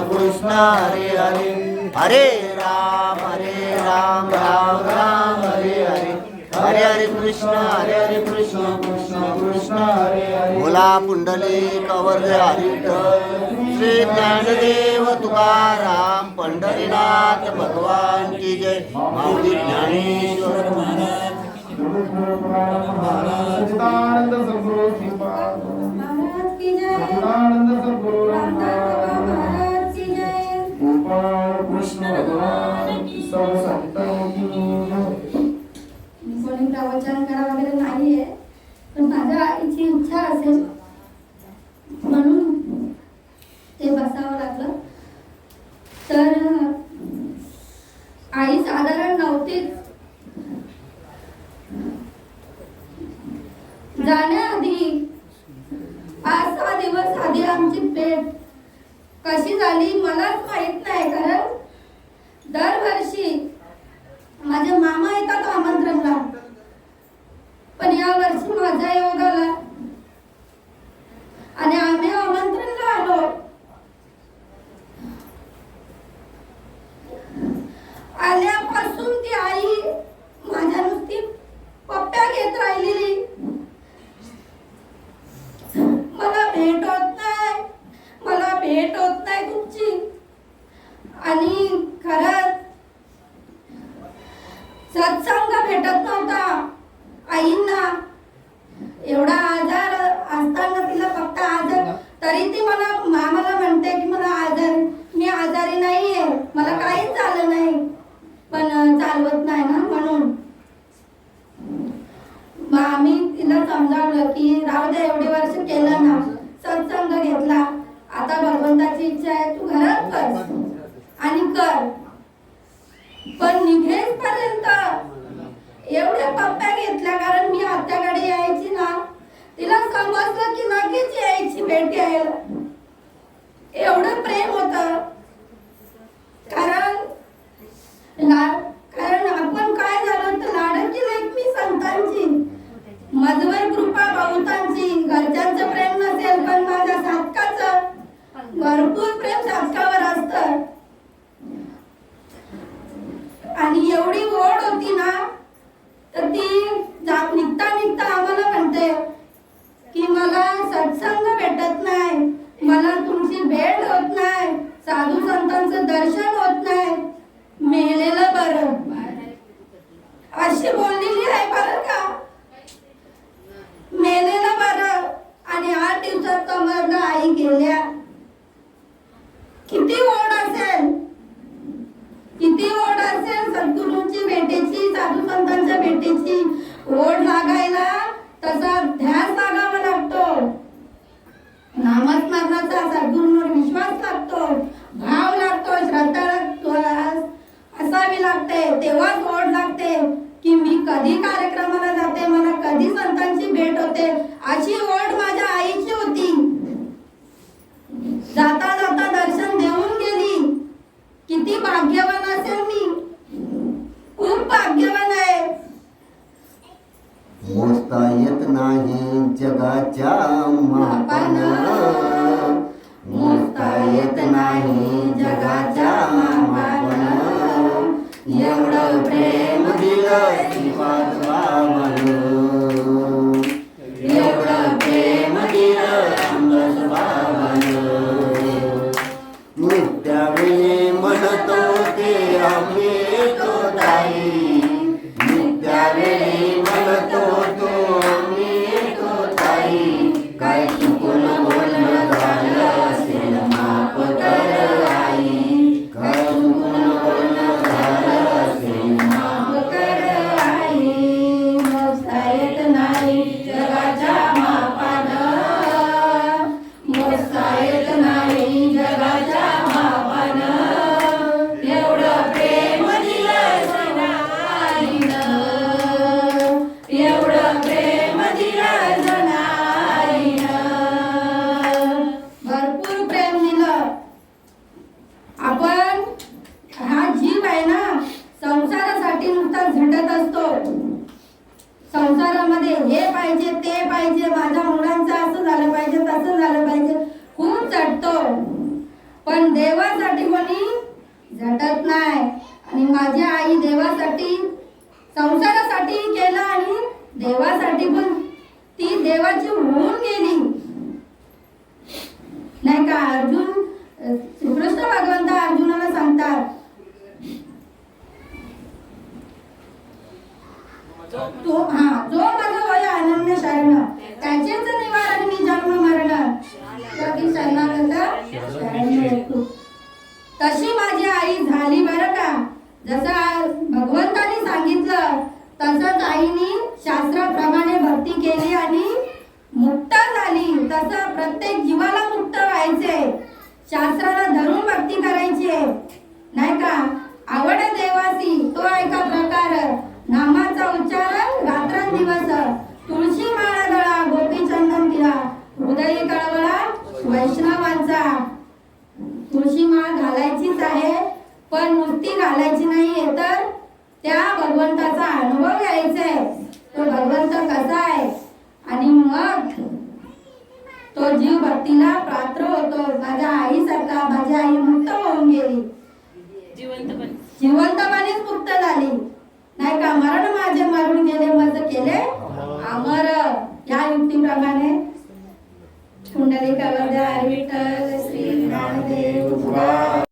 कृष्ण हरे. हरे हरे राम हरे राम राम राम हरे हरे. हरे हरे कृष्ण हरे हरे कृष्ण कृष्ण कृष्ण हरे हरे. बोला पुंडली कवर हरिठल श्री ज्ञानदेव तुकाराम पंढरीनाथ भगवान की जय. माऊली ज्ञानेश्वर महाराज. सर्व कोणी प्रवचन करा वगैरे नाहीये. पण माझ्या आईची इच्छा असेल. म्हणून ते बसावं लागलं. तर आई साधारण नव्हतीच. जाण्याआधी पाच सहा दिवस आधी आमची भेट कशी झाली मलाच माहीत नाही कारण दरवर्षी माझे मामा येतात आमंत्रणला. पण या वर्षी माझा योग आला. आणि आम्ही आमंत्रणला आलो आल्यापासून ती आई माझ्या नुसती पप्प्या घेत राहिलेली मला भेट होत नाही मला भेट होत नाही तुमची आणि खरंच सत्संग भेटत नव्हता आईंना एवढा आजार असताना तिला फक्त आजार तरी ती मला मामाला म्हणते की मला आजार मी आजारी नाहीये मला काहीच झालं नाही पण अं, चालवत नाही ना म्हणून मग आम्ही तिला समजावलं की राहू दे एवढे वर्ष केलं ना. सत्संग घेतला. आता भगवंताची इच्छा आहे तू घरात कर आणि कर. पण निघेस पर्यंत एवढ्या पप्प्या घेतल्या कारण मी आत्याकडे यायची ना. तिला समजलं की लगेच यायची भेट घ्यायला. एवढं प्रेम होतं कारण ला- कारण आपण काय झालं तर लाडाची लेक मी संतांची मजवर कृपा बहुतांची घरच्यांचं प्रेम नसेल पण माझ्या साधकाचं भरपूर प्रेम साधकावर असतं. आणि एवढी ओढ होती ना तर ती निघता निघता आम्हाला म्हणते की मला सत्संग भेटत नाही मला तुमची भेट होत नाही साधू संतांचं दर्शन होत नाही मेलेलं बरं अशी बोललेली आहे बरं का मेलेलं बरं आणि आठ दिवसात कमरला आई गेल्या किती ओढ असेल किती ओढ असेल सद्गुरूंची भेटीची साधू संतांच्या भेटीची ओढ लागायला तसा ध्यास लागावा लागतो. नामस्मरणाचा सद्गुरूंवर विश्वास लागतो. भाव लागतो श्रद्धा लागतो असावी लागते. तेव्हाच ओढ लागते की मी कधी कार्यक्रमाला जाते मला कधी संतांची भेट होते अशी ओढ माझ्या आईची होती. जाता जाता दर्शन देऊन गेली. किती भाग्यवान असेल जगाचा जगाच्या एवढं प्रेम दिलं श्रीपाद बाबानं एवढं प्रेम दिलं नित्यावेळी म्हणतो ते आम्ही येतो ताई. नित्यावेळी म्हणतो तो आम्ही ताई. काय नाही जगाच्या मापानं मोजता येत नाही जगाच्या मापानं एवढं प्रेम दिलं एवढं प्रेम दिलं जनाईनं भरपूर प्रेम दिलं आपण हा जीव आहे ना संसारासाठी नुसता झटत असतो संसारामध्ये हे पाहिजे ते पाहिजे माझ्या मुलांचं असं झालं पाहिजे तसं झालं पाहिजे. खूप चटतो पण देवासाठी कोणी झटत नाही. आणि माझी आई देवासाठी संसारासाठी केलं आणि देवासाठी पण ती देवाची होऊन गेली. नाही का अर्जुन अ, श्रीकृष्ण भगवंत अर्जुनाला सांगतात तो हा जो माझा वय अनन्य शरण त्याचेच निवारण मी जन्म मरण कधी शरणागत शरण येतो. तशी माझी आई झाली बरं का जसं आ- भगवंतानी सांगितलं तसंच आईनी शास्त्राप्रमाणे भक्ती केली आणि मुक्त झाली तसं प्रत्येक जीवाला मुक्त व्हायचे शास्त्राला धरून भक्ती करायची. आहे नाही का? आवड देवासी तो ऐका प्रकार. नामाचा उच्चारण रात्रंदिवस. तुळशी माळा गळा गोपी चंदन तिला हृदय कळवळा वैष्णवांचा. तुळशी माळ घालायचीच आहे पण नुसती घालायची नाहीये तर त्या भगवंताचा अनुभव घ्यायचा आहे. तो भगवंत कसा आहे? आणि मग तो जीव भक्तीला पात्र होतो. माझ्या आईसारखा माझी आई मुक्त होऊन गेली. जिवंतपणे. जिवंतपणेच मुक्त झाली.